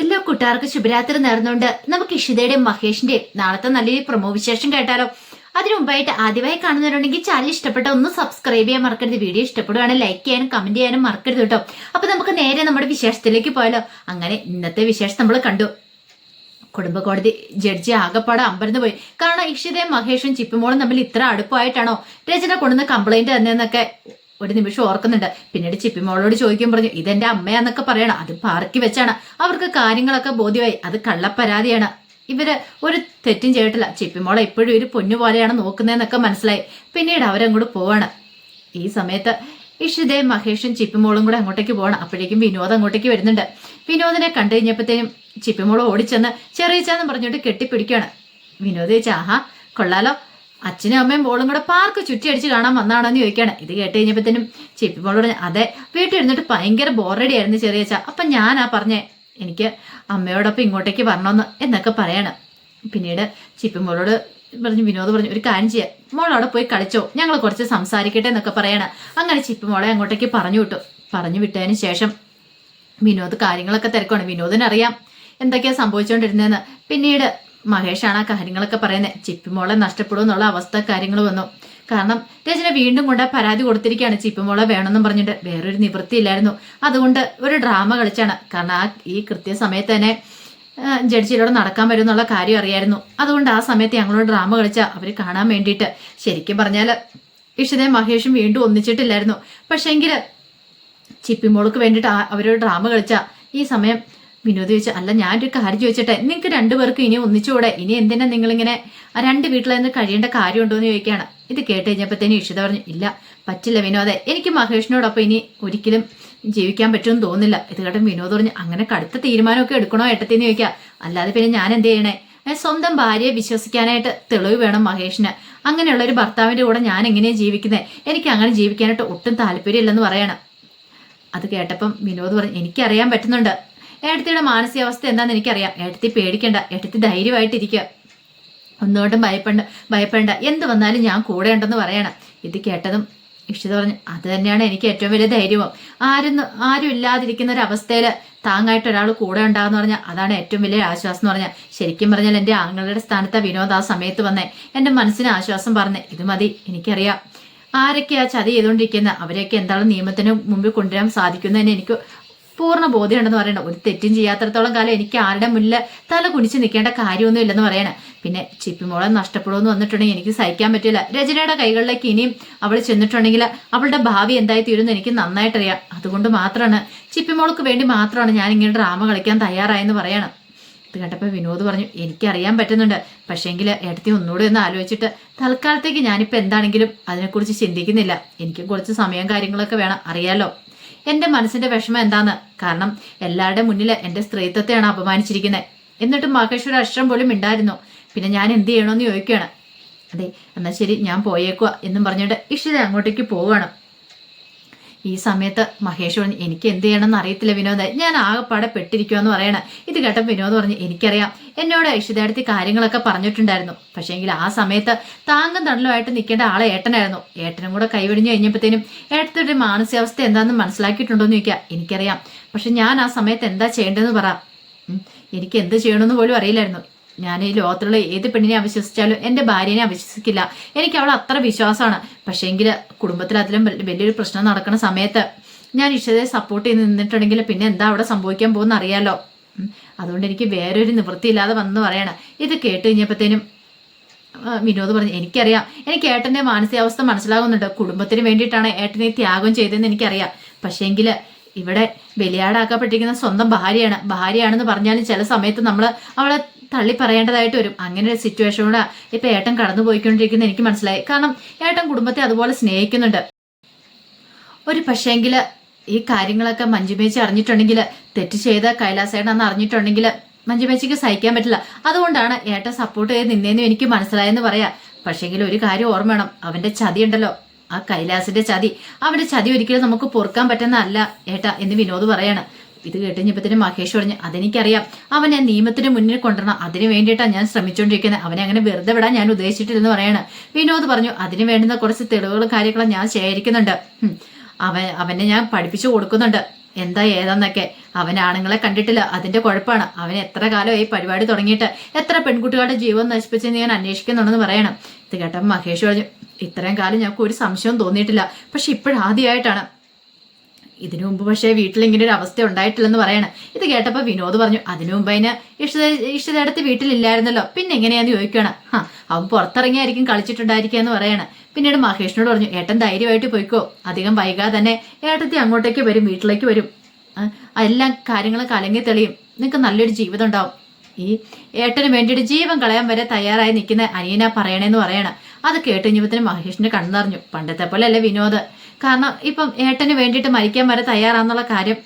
എല്ലാ കൂട്ടുകാർക്കും ശുഭരാത്രി നേർന്നുകൊണ്ട് നമുക്ക് ഇഷിതയുടെയും മഹേഷിന്റെയും നാളത്തെ നല്ലൊരു പ്രമോ വിശേഷം കേട്ടാലോ. അതിനു മുമ്പായിട്ട് ആദ്യമായി കാണുന്നവരുണ്ടെങ്കിൽ ചാനൽ ഇഷ്ടപ്പെട്ട ഒന്ന് സബ്സ്ക്രൈബ് ചെയ്യാൻ മറക്കരുത്. വീഡിയോ ഇഷ്ടപ്പെടുകയാണ് ലൈക്ക് ചെയ്യാനും കമന്റ് ചെയ്യാനും മറക്കരുത് കേട്ടോ. അപ്പൊ നമുക്ക് നേരെ നമ്മുടെ വിശേഷത്തിലേക്ക് പോയാലോ. അങ്ങനെ ഇന്നത്തെ വിശേഷം നമ്മൾ കണ്ടു. കുടുംബ കോടതി ജഡ്ജി ആകപ്പാടെ അമ്പരന്ന് പോയി. കാരണം ഇഷിതയും മഹേഷും ചിപ്പിമോളും തമ്മിൽ ഇത്ര അടുപ്പായിട്ടാണോ രചന കൊണ്ടുവന്ന കംപ്ലൈന്റ് തന്നെയെന്നൊക്കെ ഒരു നിമിഷം ഓർക്കുന്നുണ്ട്. പിന്നീട് ചിപ്പിമോളോട് ചോദിക്കും പറഞ്ഞു ഇതെന്റെ അമ്മയാന്നൊക്കെ പറയണം. അത് പാർക്കി വെച്ചാണ്. അവർക്ക് കാര്യങ്ങളൊക്കെ ബോധ്യമായി. അത് കള്ളപ്പരാതിയാണ്. ഇവർ ഒരു തെറ്റും ചെയ്തിട്ടില്ല. ചിപ്പിമോളെ ഇപ്പോഴും ഒരു പൊന്നു പോലെയാണ് നോക്കുന്നതെന്നൊക്കെ മനസ്സിലായി. പിന്നീട് അവരങ്ങോട്ട് പോവാണ്. ഈ സമയത്ത് ഇഷിതേ മഹേഷും ചിപ്പിമോളും കൂടെ അങ്ങോട്ടേക്ക് പോകണം അപ്പോഴേക്കും വിനോദ് അങ്ങോട്ടേക്ക് വരുന്നുണ്ട്. വിനോദിനെ കണ്ടു കഴിഞ്ഞപ്പോഴത്തേനും ചിപ്പിമോൾ ഓടിച്ചെന്ന് ചെറിയച്ചാന്ന് പറഞ്ഞിട്ട് കെട്ടിപ്പിടിക്കുകയാണ്. വിനോദ് ചോദിച്ചാ ആഹാ കൊള്ളാലോ. അച്ഛനും അമ്മയും മോളും കൂടെ പാർക്ക് ചുറ്റി അടിച്ച് കാണാൻ വന്നാണെന്ന് ചോദിക്കാണ് ഇത് കേട്ട് കഴിഞ്ഞപ്പോഴത്തേനും ചിപ്പിമോളോട് അതെ വീട്ടിൽ ഇരുന്നിട്ട് ഭയങ്കര ബോറടി ആയിരുന്നു ചെറിയച്ച അപ്പം ഞാനാ പറഞ്ഞേ എനിക്ക് അമ്മയോടൊപ്പം ഇങ്ങോട്ടേക്ക് വരണമെന്ന് എന്നൊക്കെ പറയാണ്. പിന്നീട് ചിപ്പി ചിപ്പിമോളോട് പറഞ്ഞു വിനോദ് പറഞ്ഞു ഒരു കാര്യം ചെയ്യാം. മോൾ അവിടെ പോയി കളിച്ചോ. ഞങ്ങൾ കുറച്ച് സംസാരിക്കട്ടെ എന്നൊക്കെ പറയണം. അങ്ങനെ ചിപ്പി ചിപ്പിമോളെ അങ്ങോട്ടേക്ക് പറഞ്ഞു വിട്ടു. പറഞ്ഞു വിട്ടതിന് ശേഷം വിനോദ് കാര്യങ്ങളൊക്കെ തിരക്കാണ് വിനോദിനറിയാം എന്തൊക്കെയാ സംഭവിച്ചുകൊണ്ടിരുന്നതെന്ന്. പിന്നീട് മഹേഷാണ് ആ കാര്യങ്ങളൊക്കെ പറയുന്നത് ചിപ്പിമോളെ നഷ്ടപ്പെടും എന്നുള്ള അവസ്ഥ കാര്യങ്ങൾ വന്നു. കാരണം രചന വീണ്ടും കൊണ്ട് പരാതി കൊടുത്തിരിക്കുകയാണ്. ചിപ്പിമോളെ വേണമെന്നും പറഞ്ഞിട്ട് വേറൊരു നിവൃത്തി ഇല്ലായിരുന്നു. അതുകൊണ്ട് ഒരു ഡ്രാമ കളിച്ചാണ്. കാരണം ആ ഈ കൃത്യസമയത്ത് തന്നെ ജഡ്ജിയിലൂടെ നടക്കാൻ വരും എന്നുള്ള കാര്യം അറിയായിരുന്നു. അതുകൊണ്ട് ആ സമയത്ത് ഞങ്ങളോട് ഡ്രാമ കളിച്ച അവർ കാണാൻ വേണ്ടിയിട്ട്. ശരിക്കും പറഞ്ഞാൽ ഇഷിതയും മഹേഷും വീണ്ടും ഒന്നിച്ചിട്ടില്ലായിരുന്നു. പക്ഷേങ്കിൽ ചിപ്പിമോൾക്ക് വേണ്ടിയിട്ട് അവരൊരു ഡ്രാമ കളിച്ച ഈ സമയം വിനോദ് ചോദിച്ചു അല്ല ഞാനൊരു കാര്യം ചോദിച്ചിട്ടെ നിങ്ങൾക്ക് രണ്ടുപേർക്കും ഇനി ഒന്നിച്ചുകൂടെ ഇനി എന്തിനാ നിങ്ങളിങ്ങനെ ആ രണ്ട് വീട്ടിൽ നിന്ന് കഴിയേണ്ട കാര്യമുണ്ടോ എന്ന് ചോദിക്കുകയാണ്. ഇത് കേട്ട് കഴിഞ്ഞപ്പോഴത്തേനും ഇഷിത പറഞ്ഞു ഇല്ല പറ്റില്ല വിനോദെ എനിക്ക് മഹേഷിനോടൊപ്പം ഇനി ഒരിക്കലും ജീവിക്കാൻ പറ്റുമെന്ന് തോന്നുന്നില്ല. ഇത് കേട്ടും വിനോദ് പറഞ്ഞു അങ്ങനെ കടുത്ത തീരുമാനമൊക്കെ എടുക്കണോ ഏട്ടത്തിന്ന് ചോദിക്കുക അല്ലാതെ പിന്നെ ഞാൻ എന്ത് ചെയ്യണേ? സ്വന്തം ഭാര്യയെ വിശ്വസിക്കാനായിട്ട് തെളിവ് വേണം മഹേഷിന്. അങ്ങനെയുള്ള ഒരു ഭർത്താവിന്റെ കൂടെ ഞാൻ എങ്ങനെയാണ് ജീവിക്കുന്നത് എനിക്ക് അങ്ങനെ ജീവിക്കാനായിട്ട് ഒട്ടും താല്പര്യമില്ലെന്ന് പറയണം. അത് കേട്ടപ്പം വിനോദ് പറഞ്ഞു എനിക്കറിയാൻ പറ്റുന്നുണ്ട്. ഏട്ടത്തിയുടെ മാനസികാവസ്ഥ എന്താണെന്ന് എനിക്കറിയാം. ഏട്ടത്തി പേടിക്കണ്ട. ഏട്ടത്തി ധൈര്യമായിട്ടിരിക്കുക ഒന്നുകൊണ്ടും ഭയപ്പെണ്ട ഭയപ്പെടണ്ട. എന്ത് വന്നാലും ഞാൻ കൂടെ ഉണ്ടെന്ന് പറയണം. ഇത് കേട്ടതും ഇഷിത പറഞ്ഞു അത് തന്നെയാണ് എനിക്ക് ഏറ്റവും വലിയ ധൈര്യവും. ആരും ആരും ഇല്ലാതിരിക്കുന്ന ഒരു അവസ്ഥയിൽ താങ്ങായിട്ട് ഒരാൾ കൂടെ ഉണ്ടാകുന്ന പറഞ്ഞാൽ അതാണ് ഏറ്റവും വലിയ ആശ്വാസം എന്ന് പറഞ്ഞാൽ ശരിക്കും പറഞ്ഞാൽ എന്റെ ആങ്ങളുടെ സ്ഥാനത്ത് വിനോദ് ആ സമയത്ത് വന്നേ. എന്റെ മനസ്സിന് ആശ്വാസം പറഞ്ഞേ. ഇത് മതി എനിക്കറിയാം. ആരൊക്കെയാ ചതി ചെയ്തുകൊണ്ടിരിക്കുന്നത് അവരെയൊക്കെ എന്താണ് നിയമത്തിന് മുമ്പിൽ കൊണ്ടുവരാൻ സാധിക്കുന്നതിന് എനിക്ക് പൂർണ ബോധ്യമുണ്ടെന്ന് പറയണം ഒരു തെറ്റും ചെയ്യാത്തടത്തോളം കാലം എനിക്ക് ആരുടെ മുന്നിൽ തല കുനിച്ച് നിൽക്കേണ്ട കാര്യമൊന്നും ഇല്ലെന്ന് പറയണം. പിന്നെ ചിപ്പിമോളെ നഷ്ടപ്പെടുമെന്ന് വന്നിട്ടുണ്ടെങ്കിൽ എനിക്ക് സഹിക്കാൻ പറ്റില്ല. രചനയുടെ കൈകളിലേക്ക് ഇനിയും അവൾ ചെന്നിട്ടുണ്ടെങ്കിൽ അവളുടെ ഭാവി എന്തായി തീരുമെന്ന് എനിക്ക് നന്നായിട്ടറിയാം. അതുകൊണ്ട് മാത്രമാണ് ചിപ്പിമോൾക്ക് വേണ്ടി മാത്രമാണ് ഞാൻ ഇങ്ങനെ ഡ്രാമ കളിക്കാൻ തയ്യാറായെന്ന് പറയണം. ഇത് കേട്ടപ്പോൾ വിനോദ് പറഞ്ഞു എനിക്കറിയാൻ പറ്റുന്നുണ്ട്. പക്ഷേങ്കിൽ എടുത്തി ഒന്നുകൂടെ ഒന്ന് ആലോചിച്ചിട്ട് തൽക്കാലത്തേക്ക് ഞാനിപ്പോൾ എന്താണെങ്കിലും അതിനെക്കുറിച്ച് ചിന്തിക്കുന്നില്ല. എനിക്ക് കുറച്ച് സമയം കാര്യങ്ങളൊക്കെ വേണം. അറിയാലോ? എന്റെ മനസ്സിന്റെ വിഷമം എന്താന്ന്? കാരണം എല്ലാവരുടെ മുന്നിൽ എന്റെ സ്ത്രീത്വത്തെയാണ് അപമാനിച്ചിരിക്കുന്നത് എന്നിട്ടും മഹേഷ് ഒരു അക്ഷരം പോലും ഉണ്ടായിരുന്നു പിന്നെ ഞാൻ എന്ത് ചെയ്യണമെന്ന് ചോദിക്കുകയാണ്. അതെ എന്നാൽ ശരി ഞാൻ പോയേക്കുക എന്നും പറഞ്ഞിട്ട് ഇഷിത അങ്ങോട്ടേക്ക് പോവുകയാണ്. ഈ സമയത്ത് മഹേഷ് പറഞ്ഞു എനിക്ക് എന്ത് ചെയ്യണമെന്ന് അറിയത്തില്ല വിനോദ്. ഞാൻ ആകെപ്പാടെ പെട്ടിരിക്കുമെന്ന് പറയണ. ഇത് കേട്ട വിനോദ് പറഞ്ഞു എനിക്കറിയാം. എന്നോട് ഇഷിതടുത്ത് കാര്യങ്ങളൊക്കെ പറഞ്ഞിട്ടുണ്ടായിരുന്നു. പക്ഷേങ്കിൽ ആ സമയത്ത് താങ്കം തണലുമായിട്ട് നിൽക്കേണ്ട ആളെ ഏട്ടനായിരുന്നു. ഏട്ടനും കൂടെ കൈവടിഞ്ഞു കഴിഞ്ഞപ്പോഴത്തേനും ഏട്ടത്തിന്റെ മാനസികാവസ്ഥ എന്താണെന്ന് മനസ്സിലാക്കിയിട്ടുണ്ടോ എന്ന് ചോദിക്കുക എനിക്കറിയാം. പക്ഷെ ഞാൻ ആ സമയത്ത് എന്താ ചെയ്യേണ്ടതെന്ന് പറ. എനിക്ക് എന്ത് ചെയ്യണമെന്ന് പോലും അറിയില്ലായിരുന്നു. ഞാൻ ഈ ലോകത്തുള്ള ഏത് പെണ്ണിനെ അവിശ്വസിച്ചാലും എന്റെ ഭാര്യനെ അവിശ്വസിക്കില്ല. എനിക്ക് അവളെ അത്ര വിശ്വാസമാണ്. പക്ഷേങ്കിൽ കുടുംബത്തിൽ അതിലും വലിയൊരു പ്രശ്നം നടക്കുന്ന സമയത്ത് ഞാൻ ഇഷ്ടത്തെ സപ്പോർട്ട് ചെയ്ത് നിന്നിട്ടുണ്ടെങ്കിൽ പിന്നെ എന്താ അവിടെ സംഭവിക്കാൻ പോകുന്ന അറിയാലോ. അതുകൊണ്ട് എനിക്ക് വേറൊരു നിവൃത്തിയില്ലാതെ വന്നു പറയണം. ഇത് കേട്ട് കഴിഞ്ഞപ്പോഴത്തേനും വിനോദ് പറഞ്ഞു എനിക്കറിയാം. എനിക്ക് ഏട്ടന്റെ മാനസികാവസ്ഥ മനസ്സിലാകുന്നുണ്ട്. കുടുംബത്തിന് വേണ്ടിയിട്ടാണ് ഏട്ടനെ ത്യാഗം ചെയ്തതെന്ന് എനിക്കറിയാം. പക്ഷേങ്കിൽ ഇവിടെ ബലിയാടാക്കപ്പെട്ടിരിക്കുന്ന സ്വന്തം ഭാര്യയാണ്. ഭാര്യയാണെന്ന് പറഞ്ഞാലും ചില സമയത്ത് നമ്മൾ അവളെ തള്ളി പറയേണ്ടതായിട്ട് വരും. അങ്ങനെ ഒരു സിറ്റുവേഷനോടെ ഇപ്പൊ ഏട്ടൻ കടന്നു പോയിക്കൊണ്ടിരിക്കുന്നത് എനിക്ക് മനസ്സിലായി. കാരണം ഏട്ടൻ കുടുംബത്തെ അതുപോലെ സ്നേഹിക്കുന്നുണ്ട്. ഒരു പക്ഷേങ്കിൽ ഈ കാര്യങ്ങളൊക്കെ മഞ്ജുമേച്ചി അറിഞ്ഞിട്ടുണ്ടെങ്കിൽ തെറ്റ് ചെയ്ത കൈലാസേട്ടനെന്ന് അറിഞ്ഞിട്ടുണ്ടെങ്കിൽ മഞ്ജുമേച്ചിക്ക് സഹിക്കാൻ പറ്റില്ല. അതുകൊണ്ടാണ് ഏട്ടൻ സപ്പോർട്ട് ചെയ്ത് നിന്നേന്ന് എനിക്ക് മനസ്സിലായെന്ന് പറയാ. പക്ഷേങ്കിൽ ഒരു കാര്യം ഓർമ്മ വേണം. അവന്റെ ചതി ഉണ്ടല്ലോ. ആ കൈലാസിന്റെ ചതി. അവന്റെ ചതി ഒരിക്കലും നമുക്ക് പൊറുക്കാൻ പറ്റുന്നതല്ല ഏട്ടാ എന്ന് വിനോദ് പറയാണ്. ഇത് കേട്ടുകഴിഞ്ഞപ്പത്തിന് മഹേഷ് പറഞ്ഞു അതെനിക്കറിയാം. അവനെ നിയമത്തിന് മുന്നിൽ കൊണ്ടുവരണം. അതിന് വേണ്ടിയിട്ടാണ് ഞാൻ ശ്രമിച്ചുകൊണ്ടിരിക്കുന്നത് അവനെ അങ്ങനെ വെറുതെ വിടാൻ ഞാൻ ഉദ്ദേശിച്ചിട്ടില്ലെന്ന് പറയാണ്. വിനോദ് പറഞ്ഞു അതിന് വേണ്ടുന്ന കുറച്ച് തെളിവുകളും കാര്യങ്ങളും ഞാൻ ശേഖരിക്കുന്നുണ്ട്. അവൻ അവനെ ഞാൻ പഠിപ്പിച്ചു കൊടുക്കുന്നുണ്ട്. എന്താ ഏതാന്നൊക്കെ. അവൻ ആണുങ്ങളെ കണ്ടിട്ടില്ല. അതിന്റെ കുഴപ്പമാണ് അവൻ എത്ര കാലമായി പരിപാടി തുടങ്ങിയിട്ട് എത്ര പെൺകുട്ടികളുടെ ജീവൻ നശിപ്പിച്ചെന്ന് ഞാൻ അന്വേഷിക്കുന്നുണ്ടെന്ന് പറയണം. ഇത് കേട്ടപ്പോൾ മഹേഷ് പറഞ്ഞു ഇത്രയും കാലം ഞങ്ങൾക്ക് ഒരു സംശയവും തോന്നിയിട്ടില്ല. പക്ഷെ ഇപ്പോഴാദ്യമായിട്ടാണ്. ഇതിനു മുമ്പ് പക്ഷേ വീട്ടിൽ ഇങ്ങനെ ഒരു അവസ്ഥ ഉണ്ടായിട്ടില്ലെന്ന് പറയണം. ഇത് കേട്ടപ്പോൾ വിനോദ് പറഞ്ഞു അതിനു മുമ്പ് അതിന് ഇഷ്ട ഇഷ്ടതടുത്ത് വീട്ടിലില്ലായിരുന്നല്ലോ. പിന്നെ എങ്ങനെയാന്ന് ചോദിക്കണം ആ അവൻ പുറത്തിറങ്ങിയായിരിക്കും കളിച്ചിട്ടുണ്ടായിരിക്കുക എന്ന് പറയണം. പിന്നീട് മഹേഷിനോട് പറഞ്ഞു ഏട്ടൻ ധൈര്യമായിട്ട് പോയിക്കോ. അധികം വൈകാതെ തന്നെ ഏട്ടത്തി അങ്ങോട്ടേക്ക് വരും വീട്ടിലേക്ക് വരും. എല്ലാ കാര്യങ്ങളും കലങ്ങി തെളിയും. നിങ്ങൾക്ക് നല്ലൊരു ജീവിതം ഉണ്ടാവും. ഈ ഏട്ടന് വേണ്ടിയിട്ട് ജീവൻ കളയാൻ വരെ തയ്യാറായി നിൽക്കുന്ന അനിയനാ പറയണേന്ന് പറയണം. അത് കേട്ട് കഴിഞ്ഞപ്പത്തിന് മഹേഷിന്റെ കണ്ണറിഞ്ഞു പണ്ടത്തെ പോലെ അല്ലേ വിനോദ്. കാരണം ഇപ്പം ഏട്ടന് വേണ്ടിയിട്ട് മരിക്കാൻ വരെ തയ്യാറാന്നുള്ള കാര്യം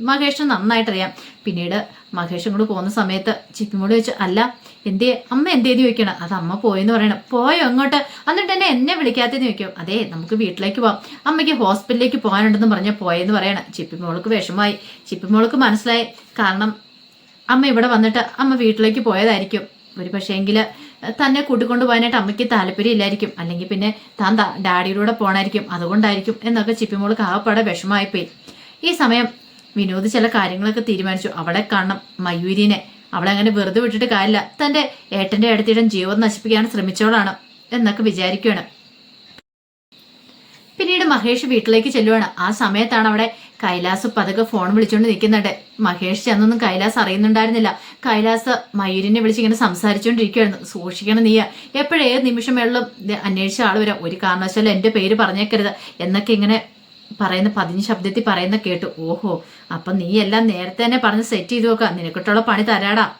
മഹേഷിന് നന്നായിട്ടറിയാം. പിന്നീട് മഹേഷും കൂടെ പോകുന്ന സമയത്ത് ചിപ്പിമോട് ചോദിച്ചു അല്ല എന്തേ അമ്മ എന്തേന്ന് ചോദിക്കണം അത് അമ്മ പോയെന്ന് പറയണം. പോയോ അങ്ങോട്ട്? എന്നിട്ട് എന്നെ എന്നെ വിളിക്കാത്തതെന്ന് ചോദിക്കും. അതെ നമുക്ക് വീട്ടിലേക്ക് പോവാം. അമ്മയ്ക്ക് ഹോസ്പിറ്റലിലേക്ക് പോകാനുണ്ടെന്ന് പറഞ്ഞ പോയെന്ന് പറയണം. ചിപ്പിമോൾക്ക് വിഷമമായി. ചിപ്പിമോൾക്ക് മനസ്സിലായി. കാരണം അമ്മ ഇവിടെ വന്നിട്ട് അമ്മ വീട്ടിലേക്ക് പോയതായിരിക്കും. ഒരു പക്ഷേങ്കിൽ തന്നെ കൂട്ടിക്കൊണ്ട് പോകാനായിട്ട് അമ്മയ്ക്ക് താല്പര്യം ഇല്ലായിരിക്കും. അല്ലെങ്കിൽ പിന്നെ താൻ ഡാഡിയിലൂടെ പോണായിരിക്കും. അതുകൊണ്ടായിരിക്കും എന്നൊക്കെ ചിപ്പിമോൾക്ക് ആകപ്പാടെ വിഷമമായിപ്പോയി. ഈ സമയം വിനോദ് ചില കാര്യങ്ങളൊക്കെ തീരുമാനിച്ചു. അവളെ കാണണം. മയൂരിനെ. അവളെ അങ്ങനെ വെറുതെ വിട്ടിട്ട് കാര്യമില്ല. തന്റെ ഏട്ടന്റെ അടുത്തിടം ജീവൻ നശിപ്പിക്കാൻ ശ്രമിച്ചോളാണ് എന്നൊക്കെ വിചാരിക്കുകയാണ്. പിന്നീട് മഹേഷ് വീട്ടിലേക്ക് ചെല്ലുവാണ്. ആ സമയത്താണ് അവിടെ കൈലാസ് പതുക്കെ ഫോൺ വിളിച്ചുകൊണ്ട് നിൽക്കുന്നുണ്ട് മഹേഷ് ചെന്നൊന്നും കൈലാസ് അറിയുന്നുണ്ടായിരുന്നില്ല. കൈലാസ് മയൂരിനെ വിളിച്ച് ഇങ്ങനെ സംസാരിച്ചുകൊണ്ടിരിക്കുകയായിരുന്നു സൂക്ഷിക്കണം നീയ. എപ്പോഴേത് നിമിഷം വെള്ളം അന്വേഷിച്ച ആൾ വരാം. ഒരു കാരണവശാലും എന്റെ പേര് പറഞ്ഞേക്കരുത്. എന്നൊക്കെ ഇങ്ങനെ പറയുന്ന പതിഞ്ഞ ശബ്ദത്തിൽ പറയുന്ന കേട്ടു. ഓഹോ അപ്പൊ നീ എല്ലാം നേരത്തെ തന്നെ പറഞ്ഞ് സെറ്റ് ചെയ്ത് നോക്കാം നിനക്കിട്ടുള്ള പണി തരാടാ.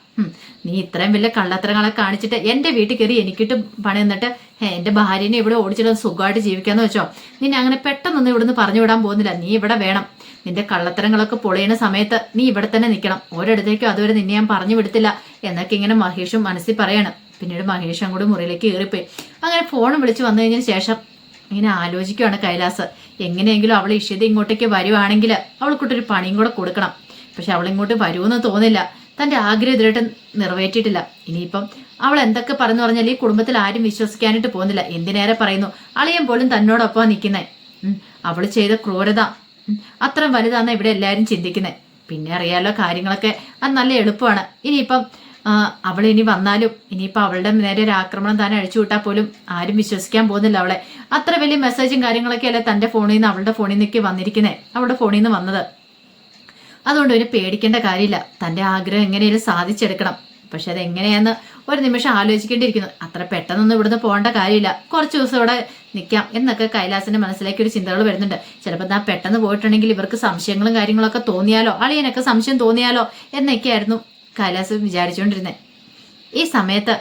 നീ ഇത്രയും വലിയ കള്ളത്തരങ്ങളെ കാണിച്ചിട്ട് എന്റെ വീട്ടിൽ കയറി എനിക്കിട്ട് പണി എന്നിട്ട് എന്റെ ഭാര്യനെ ഇവിടെ ഓടിച്ചിട്ട് സുഖമായിട്ട് ജീവിക്കാന്ന് വെച്ചോ? നീ അങ്ങനെ പെട്ടെന്നൊന്നും ഇവിടുന്ന് പറഞ്ഞു വിടാൻ പോകുന്നില്ല. നീ ഇവിടെ വേണം. നിന്റെ കള്ളത്തരങ്ങളൊക്കെ പൊളിയണ സമയത്ത് നീ ഇവിടെ തന്നെ നിൽക്കണം. ഒരിടത്തേക്കും അതുവരെ നിന്നെ ഞാൻ പറഞ്ഞു വിടത്തില്ല. എന്നൊക്കെ ഇങ്ങനെ മഹേഷും മനസ്സിൽ പറയാണ്. പിന്നീട് മഹേഷ് അങ്ങോട്ട് മുറിയിലേക്ക് കയറിപ്പോയി. അങ്ങനെ ഫോൺ വിളിച്ച് വന്നു കഴിഞ്ഞതിന് ശേഷം ഇങ്ങനെ ആലോചിക്കുകയാണ് കൈലാസ്. എങ്ങനെയെങ്കിലും അവൾ ഇഷ്യത ഇങ്ങോട്ടേക്ക് വരുവാണെങ്കിൽ അവൾക്കൊട്ടൊരു പണിയും കൂടെ കൊടുക്കണം. പക്ഷെ അവൾ ഇങ്ങോട്ട് വരുമെന്ന് തോന്നില്ല. തന്റെ ആഗ്രഹം ഇതിലായിട്ട് നിറവേറ്റിയിട്ടില്ല. ഇനിയിപ്പം അവൾ എന്തൊക്കെ പറഞ്ഞു പറഞ്ഞാൽ ഈ കുടുംബത്തിൽ ആരും വിശ്വസിക്കാനായിട്ട് പോകുന്നില്ല. എന്തിനേറെ പറയുന്നു? അളിയൻ പോലും തന്നോടൊപ്പം നിൽക്കുന്നേ. അവൾ ചെയ്ത ക്രൂരത. ഉം, അത്രയും വലുതാന്ന് ഇവിടെ എല്ലാവരും ചിന്തിക്കുന്നത് പിന്നെ അറിയാലോ കാര്യങ്ങളൊക്കെ. അത് നല്ല എളുപ്പമാണ്. ഇനിയിപ്പം അവൾ ഇനി വന്നാലും ഇനിയിപ്പോൾ അവളുടെ നേരെ ഒരു ആക്രമണം താൻ അഴിച്ചു പോലും ആരും വിശ്വസിക്കാൻ പോകുന്നില്ല അവളെ. അത്ര വലിയ മെസ്സേജും കാര്യങ്ങളൊക്കെ അല്ലേ തന്റെ ഫോണിൽ നിന്ന് അവളുടെ ഫോണിൽ നിന്നൊക്കെ വന്നിരിക്കുന്നത് അവളുടെ ഫോണിൽ നിന്ന് വന്നത്. അതുകൊണ്ട് ഒരു പേടിക്കേണ്ട കാര്യമില്ല. തന്റെ ആഗ്രഹം എങ്ങനെയും സാധിച്ചെടുക്കണം. പക്ഷെ അതെങ്ങനെയാന്ന് ഒരു നിമിഷം ആലോചിക്കേണ്ടിയിരിക്കുന്നു. അത്ര പെട്ടെന്നൊന്നും ഇവിടുന്ന് പോകേണ്ട കാര്യമില്ല. കുറച്ച് ദിവസം ഇവിടെ നിൽക്കാം എന്നൊക്കെ കൈലാസിന്റെ മനസ്സിലേക്ക് ഒരു ചിന്തകൾ വരുന്നുണ്ട്. ചിലപ്പോൾ ഞാൻ പെട്ടെന്ന് പോയിട്ടുണ്ടെങ്കിൽ ഇവർക്ക് സംശയങ്ങളും കാര്യങ്ങളൊക്കെ തോന്നിയാലോ? അളിയനൊക്കെ സംശയം തോന്നിയാലോ? എന്നൊക്കെയായിരുന്നു കൈലാസ് വിചാരിച്ചുകൊണ്ടിരുന്നത് ഈ സമയത്ത്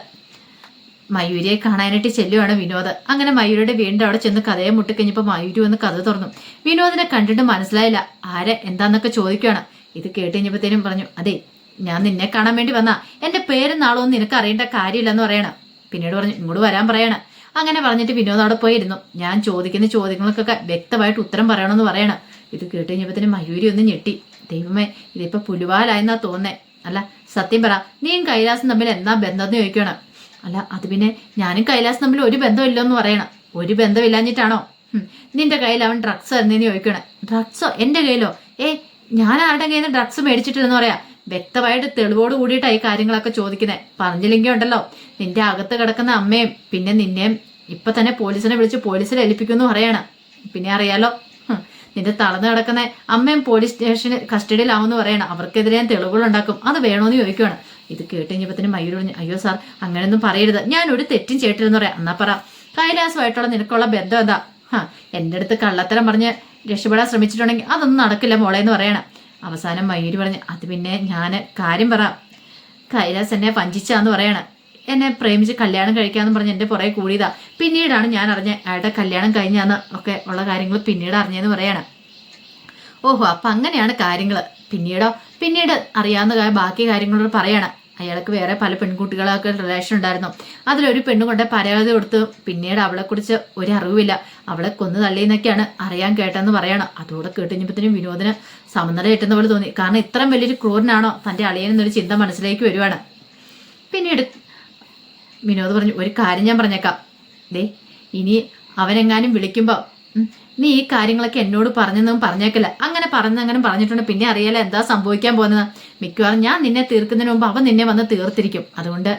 മയൂരിയെ കാണാനായിട്ട് ചെല്ലുവാണ് വിനോദ്. അങ്ങനെ മയൂരിയുടെ വീണ്ടും അവിടെ ചെന്ന് കഥയെ മുട്ടിക്കഴിഞ്ഞപ്പോൾ മയൂരി വന്ന് കഥ തുറന്നു. വിനോദിനെ കണ്ടിട്ട് മനസ്സിലായില്ല. ആരെ എന്താന്നൊക്കെ ചോദിക്കുകയാണ് ഇത് കേട്ട് കഴിഞ്ഞപ്പോഴത്തേനും പറഞ്ഞു അതെ ഞാൻ നിന്നെ കാണാൻ വേണ്ടി വന്നാ. എന്റെ പേരും നാളൊന്നും നിനക്ക് അറിയേണ്ട കാര്യമില്ലെന്ന് പറയണം. പിന്നീട് പറഞ്ഞു ഇങ്ങോട്ട് വരാൻ പറയണം. അങ്ങനെ പറഞ്ഞിട്ട് വിനോദ് അവിടെ പോയിരുന്നു. ഞാൻ ചോദിക്കുന്ന ചോദ്യങ്ങൾക്കൊക്കെ വ്യക്തമായിട്ട് ഉത്തരം പറയണമെന്ന് പറയണം. ഇത് കേട്ട് തന്നെ മയൂരി ഒന്ന് ഞെട്ടി. ദൈവമേ ഇതിപ്പോ പുലുവാലായെന്നാ തോന്നേ. അല്ല സത്യം പറ നീയും കൈലാസും തമ്മിൽ എന്നാ ബന്ധം എന്ന് ചോദിക്കണം. അല്ല അത് പിന്നെ ഞാനും കൈലാസും തമ്മിൽ ഒരു ബന്ധമില്ലെന്ന് പറയണം. ഒരു ബന്ധമില്ലാഞ്ഞിട്ടാണോ? നിന്റെ കയ്യിൽ അവൻ ഡ്രഗ്സ് തന്നെന്ന് ചോദിക്കണം. ഡ്രഗ്സോ എന്റെ കയ്യിലോ? ഏ ഞാൻ ആരുടെ കയ്യിൽ നിന്ന് ഡ്രഗ്സ് മേടിച്ചിട്ടില്ലെന്ന് പറയാ? വ്യക്തമായിട്ട് തെളിവോട് കൂടിയിട്ടാണ് ഈ കാര്യങ്ങളൊക്കെ ചോദിക്കുന്നത് പറഞ്ഞില്ലെങ്കിൽ ഉണ്ടല്ലോ നിന്റെ അകത്ത് കിടക്കുന്ന അമ്മയും പിന്നെ നിന്നെയും ഇപ്പൊ തന്നെ പോലീസിനെ വിളിച്ച് പോലീസിൽ ഏൽപ്പിക്കുമെന്ന് പറയണം. പിന്നെ അറിയാലോ നിന്റെ തളർന്നു കിടക്കുന്ന അമ്മയും പോലീസ് സ്റ്റേഷന് കസ്റ്റഡിയിലാവുമെന്ന് പറയണം. അവർക്കെതിരെ തെളിവുകൾ ഉണ്ടാക്കും അത് വേണോന്ന് ചോദിക്കുകയാണ് ഇത് കേട്ട് തന്നെ മയൂർ അയ്യോ സാർ അങ്ങനെയൊന്നും പറയരുത്. ഞാൻ ഒരു തെറ്റും ചെയ്തിട്ടില്ലെന്ന് പറയാം. എന്നാ പറ. കൈലാസമായിട്ടുള്ള നിനക്കുള്ള ബന്ധം എന്താ? ഹാ എന്റെ അടുത്ത് കള്ളത്തരം പറഞ്ഞ് രക്ഷപ്പെടാൻ ശ്രമിച്ചിട്ടുണ്ടെങ്കിൽ അതൊന്നും നടക്കില്ല മോളെ എന്ന് പറയണം. അവസാനം മയൂരി പറഞ്ഞു അത് പിന്നെ ഞാൻ കാര്യം പറ. കൈലാസ് എന്നെ വഞ്ചിച്ചാന്ന് പറയണ. എന്നെ പ്രേമിച്ച് കല്യാണം കഴിക്കാന്ന് പറഞ്ഞ് എന്റെ പുറകെ കൂടിയതാ. പിന്നീടാണ് ഞാൻ അറിഞ്ഞ അയാളുടെ കല്യാണം കഴിഞ്ഞാന്ന് ഒക്കെ ഉള്ള കാര്യങ്ങൾ പിന്നീട് അറിഞ്ഞതെന്ന് പറയണ. ഓഹോ അപ്പം അങ്ങനെയാണ് കാര്യങ്ങൾ പിന്നീടോ? പിന്നീട് അറിയാവുന്ന ബാക്കി കാര്യങ്ങളോട് പറയണം. അയാൾക്ക് വേറെ പല പെൺകുട്ടികളൊക്കെ റിലേഷൻ ഉണ്ടായിരുന്നു. അതിലൊരു പെണ്ണു കൊണ്ട് പരാതി കൊടുത്തു പിന്നീട് അവളെക്കുറിച്ച് ഒരു അറിവില്ല അവളെ കൊന്നു തള്ളിയെന്നൊക്കെയാണ് അറിയാൻ കേട്ടെന്ന് പറയണം. അതോടെ കേട്ടുകഴിഞ്ഞപ്പോഴത്തേനും വിനോദിന് സമനില കിട്ടുന്ന പോലെ തോന്നി. കാരണം ഇത്രയും വലിയൊരു ക്രൂരനാണോ? തന്റെ അളിയനെന്നൊരു ചിന്ത മനസ്സിലേക്ക് വരുവാണ്. പിന്നീട് വിനോദ് പറഞ്ഞു ഒരു കാര്യം ഞാൻ പറഞ്ഞേക്കാം. ദേ ഇനി അവനെങ്ങാനും വിളിക്കുമ്പോൾ നീ ഈ കാര്യങ്ങളൊക്കെ എന്നോട് പറഞ്ഞെന്നും പറഞ്ഞേക്കില്ല. അങ്ങനെ പറഞ്ഞങ്ങനെ പറഞ്ഞിട്ടുണ്ട്. പിന്നെ അറിയാലോ എന്താ സംഭവിക്കാൻ പോകുന്നത്? മിക്കവാറും ഞാൻ നിന്നെ തീർക്കുന്നതിന് മുമ്പ് അവൻ നിന്നെ വന്ന് തീർത്തിരിക്കും. അതുകൊണ്ട്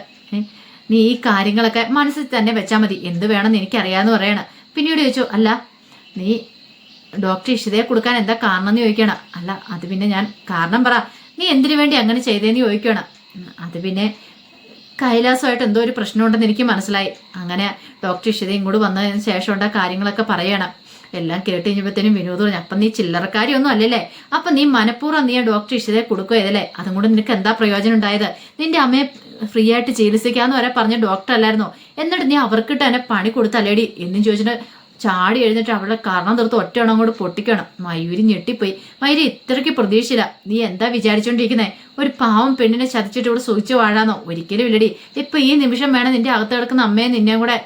നീ ഈ കാര്യങ്ങളൊക്കെ മനസ്സിൽ തന്നെ വെച്ചാൽ മതി. എന്ത് വേണമെന്ന് എനിക്കറിയാമെന്ന് പറയണം. പിന്നീട് ചോദിച്ചു അല്ല നീ ഡോക്ടർ ഇഷിതയെ കൊടുക്കാൻ എന്താ കാരണം എന്ന് ചോദിക്കണം അല്ല അത് പിന്നെ ഞാൻ കാരണം പറ. നീ എന്തിനു വേണ്ടി അങ്ങനെ ചെയ്തേന്ന് ചോദിക്കണം അത് പിന്നെ കൈലാസമായിട്ട് എന്തോ ഒരു പ്രശ്നമുണ്ടെന്ന് എനിക്ക് മനസ്സിലായി. അങ്ങനെ ഡോക്ടർ ഇഷിതയും ഇങ്ങോട്ട് വന്നതിന് ശേഷം ഉണ്ട് കാര്യങ്ങളൊക്കെ പറയണം. എല്ലാം കേട്ട് കഴിഞ്ഞപ്പോഴത്തേനും വിനോദ് പറഞ്ഞു അപ്പം നീ ചില്ലറക്കാരിയൊന്നും അല്ലല്ലേ? അപ്പം നീ മനഃപൂർവം നീ ഡോക്ടർ ഇഷിതയെ കൊടുക്കുകയതല്ലേ അതും കൂടെ നിനക്ക് എന്താ പ്രയോജനം ഉണ്ടായത്? നിന്റെ അമ്മയെ ഫ്രീ ആയിട്ട് ചികിത്സിക്കാന്ന് വരെ പറഞ്ഞ ഡോക്ടർ അല്ലായിരുന്നോ? എന്നിട്ട് നീ അവർക്കിട്ട് എന്നെ പണി കൊടുത്തല്ലേടി? എന്നും ചോദിച്ചിട്ട് ചാടി എഴുന്നിട്ട് അവളുടെ കാരണം തീർത്ത് ഒറ്റ കൂടെ പൊട്ടിക്കണം മയൂരി ഞെട്ടിപ്പോയി. മയൂരി ഇത്രയ്ക്ക് പ്രതീക്ഷയില്ല. നീ എന്താ വിചാരിച്ചോണ്ടിരിക്കുന്നേ? ഒരു പാവം പെണ്ണിനെ ചതിച്ചിട്ട് ഇവിടെ സൂചിച്ചു വാഴാന്നോ? ഒരിക്കലും ഇല്ലടി. ഇപ്പൊ ഈ നിമിഷം വേണം നിന്റെ അകത്ത് കിടക്കുന്ന അമ്മയെ നിന്നെയും കൂടെ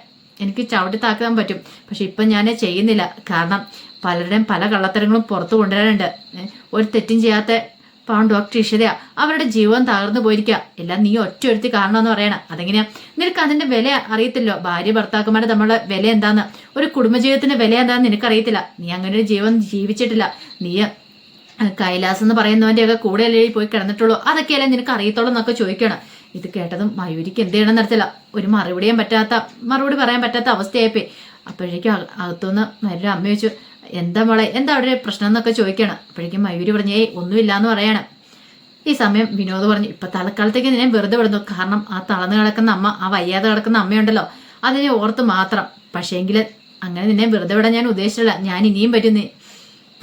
എനിക്ക് ചവിട്ടി താക്കാൻ പറ്റും. പക്ഷെ ഇപ്പം ഞാൻ ചെയ്യുന്നില്ല. കാരണം പലരുടെയും പല കള്ളത്തരങ്ങളും പുറത്തു കൊണ്ടുവരാനുണ്ട്. ഒരു തെറ്റും ചെയ്യാത്ത പാവം ഡോക്ടർ ഇഷിതയാ അവരുടെ ജീവൻ തകർന്നു പോയിരിക്കുക എല്ലാം നീ ഒറ്റ ഒരുത്തി കാരണമെന്ന് പറയണം. അതെങ്ങനെയാ? നിനക്ക് അതിന്റെ വില അറിയത്തില്ലോ? ഭാര്യ ഭർത്താക്കന്മാരെ നമ്മളെ വില എന്താന്ന്? ഒരു കുടുംബജീവിതത്തിന്റെ വില എന്താന്ന് നിനക്കറിയത്തില്ല. നീ അങ്ങനെ ഒരു ജീവൻ ജീവിച്ചിട്ടില്ല. നീ കൈലാസ് എന്ന് പറയുന്നവന്റെയൊക്കെ കൂടെ അല്ലേ പോയി കിടന്നിട്ടുള്ളൂ. അതൊക്കെയല്ലേ നിനക്ക് അറിയത്തുള്ളൂ എന്നൊക്കെ ചോദിക്കണം. ഇത് കേട്ടതും മയൂരിക്ക് എന്ത് ചെയ്യണം നടത്തില്ല ഒരു മറുപടിയും പറ്റാത്ത മറുപടി പറയാൻ പറ്റാത്ത അവസ്ഥയായിപ്പോയി. അപ്പോഴേക്കും അക- അകത്തുനിന്ന് മരുടെ അമ്മ ചോദിച്ചു എന്താ മോളെ എന്താ അവിടെ പ്രശ്നം എന്നൊക്കെ ചോദിക്കണം അപ്പോഴേക്കും മയൂരി പറഞ്ഞു ഏയ് ഒന്നുമില്ല എന്ന് പറയണം. ഈ സമയം വിനോദ് പറഞ്ഞു ഇപ്പൊ തലക്കാലത്തേക്ക് ഞാൻ വെറുതെ വിടുന്നു. കാരണം ആ തളർന്നു കിടക്കുന്ന അമ്മ ആ വയ്യാതെ കിടക്കുന്ന അമ്മയുണ്ടല്ലോ. അതിനെ ഓർത്ത് മാത്രം. പക്ഷേങ്കിൽ അങ്ങനെ നിന്നെ വെറുതെ വിടാൻ ഞാൻ ഉദ്ദേശിച്ചില്ല ഞാൻ ഇനിയും പറ്റുന്നേ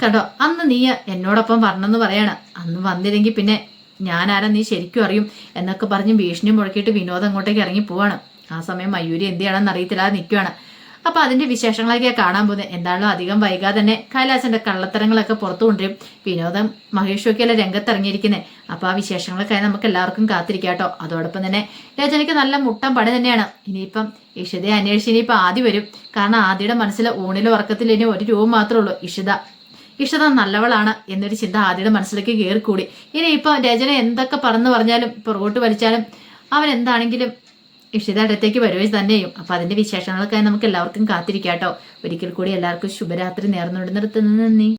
കേട്ടോ അന്ന് നീ എന്നോടൊപ്പം വരണമെന്ന് പറയണം. അന്ന് വന്നില്ലെങ്കിൽ പിന്നെ ഞാൻ ആരാ നീ ശരിക്കും അറിയും? എന്നൊക്കെ പറഞ്ഞ് ഭീഷണി മുഴക്കിയിട്ട് വിനോദം അങ്ങോട്ടേക്ക് ഇറങ്ങി പോവാണ്. ആ സമയം മയൂരി എന്ത് ചെയ്യണമെന്ന് അറിയത്തില്ലാതെ നിൽക്കുകയാണ് അപ്പൊ അതിന്റെ വിശേഷങ്ങളൊക്കെ കാണാൻ പോകുന്നത് എന്താണല്ലോ അധികം വൈകാതെ തന്നെ കൈലാസന്റെ കള്ളത്തരങ്ങളൊക്കെ പുറത്തു കൊണ്ടുവരും. വിനോദം മഹേഷും ഒക്കെ അല്ല രംഗത്തിറങ്ങിയിരിക്കുന്നത് അപ്പൊ ആ വിശേഷങ്ങളൊക്കെ നമുക്ക് എല്ലാവർക്കും കാത്തിരിക്കാട്ടോ അതോടൊപ്പം തന്നെ രചനയ്ക്ക് നല്ല മുട്ടം പണി തന്നെയാണ്. ഇനിയിപ്പം ഇഷിതയെ അന്വേഷിച്ച് ഇനിയിപ്പം ആദ്യ വരും. കാരണം ആദ്യയുടെ മനസ്സിൽ ഊണിലെ ഉറക്കത്തിൽ ഇനി ഒരു രൂപ മാത്രമേ ഉള്ളൂ ഇഷിത. ഇഷിത നല്ലവളാണ് എന്നൊരു ചിന്ത ആദ്യയുടെ മനസ്സിലേക്ക് കയറിക്കൂടി. ഇനി ഇപ്പം രചന എന്തൊക്കെ പറന്ന് പറഞ്ഞാലും പുറകോട്ട് വലിച്ചാലും അവൻ എന്താണെങ്കിലും ഇഷിത അടുത്തേക്ക് വരുവേ തന്നെ അപ്പൊ അതിന്റെ വിശേഷങ്ങൾക്കായി നമുക്ക് എല്ലാവർക്കും കാത്തിരിക്കാം കേട്ടോ ഒരിക്കൽ കൂടി എല്ലാവർക്കും ശുഭരാത്രി നേർന്നുകൊണ്ട് നിർത്തുന്നു നന്ദി.